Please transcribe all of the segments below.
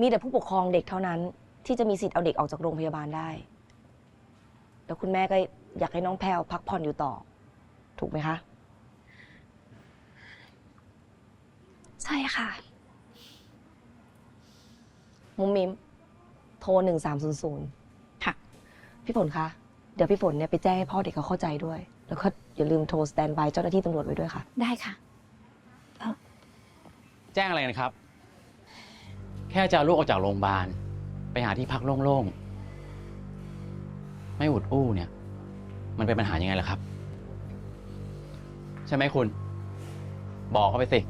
มีแต่ผู้ปกครองเด็กเท่านั้น ที่จะมีสิทธิ์เอาเด็กออกจากโรงพยาบาลได้ แล้วคุณแม่ก็อยากให้น้องแพลวพักผ่อนอยู่ต่อ ถูกไหมคะ ใช่ค่ะ มุมมิม โทรหนึ่งสามศูนย์ศูนย์ค่ะ พี่ฝนคะ เดี๋ยวพี่ฝนเนี่ยไปแจ้งให้พ่อเด็กเขาเข้าใจด้วย แล้วก็อย่าลืมโทรสแตนบายเจ้าหน้าที่ตำรวจไว้ด้วยค่ะ ได้ค่ะ แจ้งอะไรกันครับ แค่จะเอาลูกออกจากโรงพยาบาล ไปหาที่พักโล่งๆ ไม่อุดอู้เนี่ย มันเป็นปัญหายังไงล่ะครับ ใช่ไหมคุณ บอกเขาไปสิ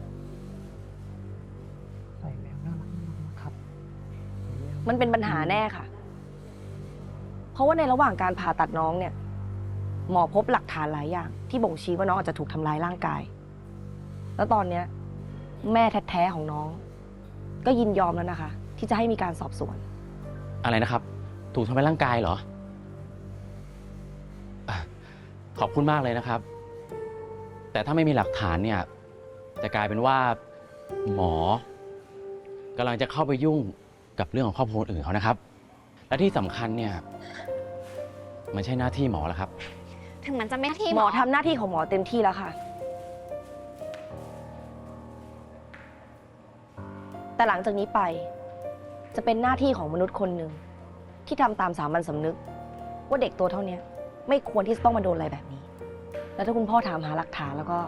ใส่แมวน่ารักนะครับ มันเป็นปัญหาแน่ค่ะ เพราะว่าในระหว่างการผ่าตัดน้องเนี่ย หมอพบหลักฐานหลายอย่าง ที่บ่งชี้ว่าน้องอาจจะถูกทำร้ายร่างกาย แล้วตอนเนี้ย แม่แท้ๆของน้อง ก็ยินยอมแล้วนะคะ ที่จะให้มีการสอบสวน อะไรนะครับ ถูกทำร้ายร่างกายเหรออะขอบคุณมากเลยนะครับ แต่ถ้าไม่มีหลักฐานเนี่ยจะกลายเป็นว่าหมอกำลังจะเข้าไปยุ่งกับเรื่องของครอบครัวคนอื่นเขานะครับ และที่สำคัญเนี่ยมันใช่หน้าที่หมอแล้วครับ ถึงมันจะไม่ที่หมอทำหน้าที่ของหมอเต็มที่แล้วค่ะ แต่หลังจากนี้ไป จะเป็นหน้าที่ของมนุษย์คนหนึ่ง ที่ทำตามสามัญสำนึก ว่าเด็กตัวเท่านี้ไม่ควรที่จะต้องมาโดนอะไรแบบนี้ แล้วถ้าคุณพ่อถามหาหลักฐานแล้วก็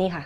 นี่ค่ะ